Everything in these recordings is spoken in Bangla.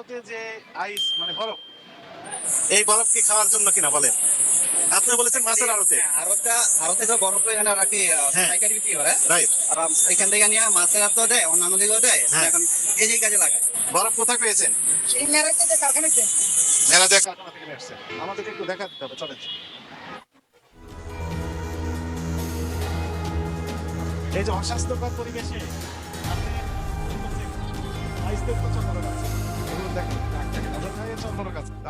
আড়তে যে আইস মানে বরফ। এই বরফ কি খাওয়ার জন্য কিনা বলেন? আপনি বলেছেন মাছের আড়তে। আরবটা আরব থেকে বরফ করে এখানে রাখি হ্যাঁ। পাইকারি বিক্রি করে রাইট। আর এখান থেকে নিয়ে মাছের হাতও দেয় অন্যান্য দিকেও দেয়। হ্যাঁ। এখন এই যে কাজে লাগায়। বরফ কোথায় পেয়েছেন? এই যে কারখানাতে কারখানা থেকে আমাদেরকে একটু দেখা দিতে হবে চলেন। এই যে অস্বাস্থ্যকর পরিবেশে আপনি আইসদের প্রচণ্ড রোগ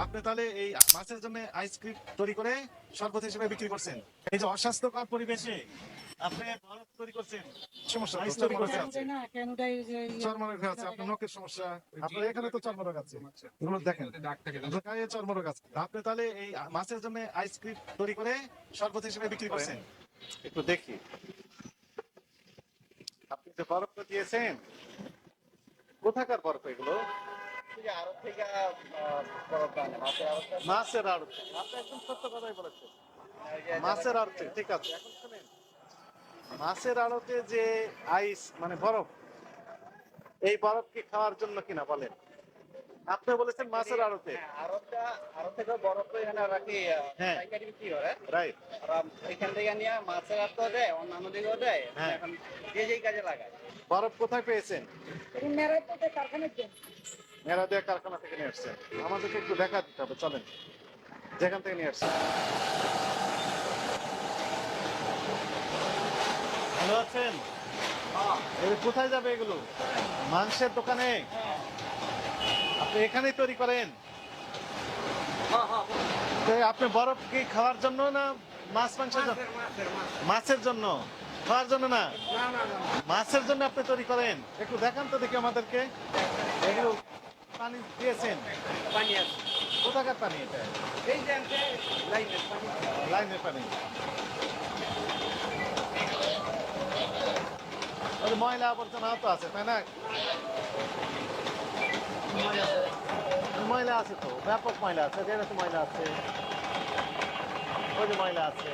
আপনি তাহলে এই মাছের জন্য আইসক্রিম তৈরি করে শরবত হিসেবে বিক্রি করছেন তো একটু দেখি আপনি যে বরফ দিয়েছেন, কোথাকার বরফ এগুলো? মাছের। মাছের আড়তে আপনি সত্য কথাই বলেছেন যে মাছের আড়তে ঠিক আছে। এখন শুনেন মাছের আড়তে যে আইস মানে বরফ এই বরফ কি খাওয়ার জন্য কিনা বলেন? আপনি বলেছেন মাছের আড়তে। হ্যাঁ, থেকে বরফ করে এখানে রাখি হ্যাঁ। পাইকারি বিক্রি করে। রাইট। আর এখান থেকে নিয়ে মাছের দেয় অন্যান্য দিকেও দেয়। হ্যাঁ। এখন যে যেই কাজে লাগায়। বরফ কোথায় পেয়েছেন? মেরাদিয়া কারখানা থেকে নিয়ে আসছেন আমাদেরকে একটু দেখা দিতে হবে চলেন। যেখান থেকে নিয়ে আসছেন ভালো আছেন? এই কোথায় যাবে এগুলো? মাংসের দোকানে? আপনি এখানেই তৈরি করেন? তো আপনি বরফ কি খাওয়ার জন্য না মাছ মাংসের জন্য? মাছের জন্য? খাওয়ার জন্য না। মাছের জন্য আপনি তৈরি করেন? একটু দেখান তো দেখি আমাদেরকে। এগুলো পানি দিয়েছেন? পানি আছে। কোথাকার পানি এটা? এই যে লাইনের পানি। লাইনের পানি। ওই ময়লা আবর্জনা তো আছে তাই না? ময়লা আছে তো ব্যাপক ময়লা আছে যেরকম ময়লা আছে। ওই যে ময়লা আছে।